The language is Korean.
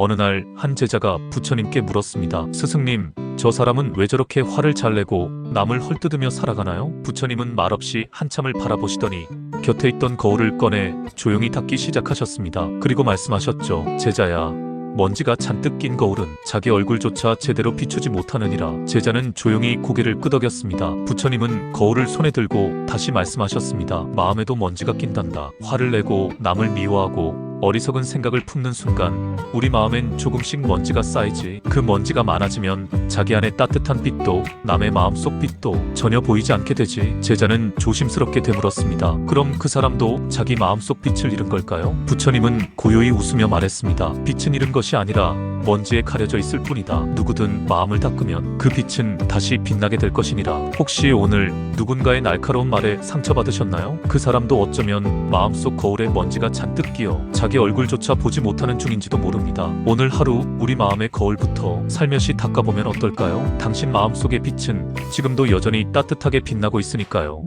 어느 날 한 제자가 부처님께 물었습니다. 스승님, 저 사람은 왜 저렇게 화를 잘 내고 남을 헐뜯으며 살아가나요? 부처님은 말없이 한참을 바라보시더니 곁에 있던 거울을 꺼내 조용히 닦기 시작하셨습니다. 그리고 말씀하셨죠. 제자야, 먼지가 잔뜩 낀 거울은 자기 얼굴조차 제대로 비추지 못하느니라. 제자는 조용히 고개를 끄덕였습니다. 부처님은 거울을 손에 들고 다시 말씀하셨습니다. 마음에도 먼지가 낀단다. 화를 내고 남을 미워하고 어리석은 생각을 품는 순간 우리 마음엔 조금씩 먼지가 쌓이지. 그 먼지가 많아지면 자기 안에 따뜻한 빛도 남의 마음속 빛도 전혀 보이지 않게 되지. 제자는 조심스럽게 되물었습니다. 그럼 그 사람도 자기 마음속 빛을 잃은 걸까요? 부처님은 고요히 웃으며 말했습니다. 빛은 잃은 것이 아니라 먼지에 가려져 있을 뿐이다. 누구든 마음을 닦으면 그 빛은 다시 빛나게 될 것이니라. 혹시 오늘 누군가의 날카로운 말에 상처받으셨나요? 그 사람도 어쩌면 마음속 거울에 먼지가 잔뜩 끼어 얼굴조차 보지 못하는 중인지도 모릅니다. 오늘 하루 우리 마음의 거울부터 살며시 닦아보면 어떨까요? 당신 마음속의 빛은 지금도 여전히 따뜻하게 빛나고 있으니까요.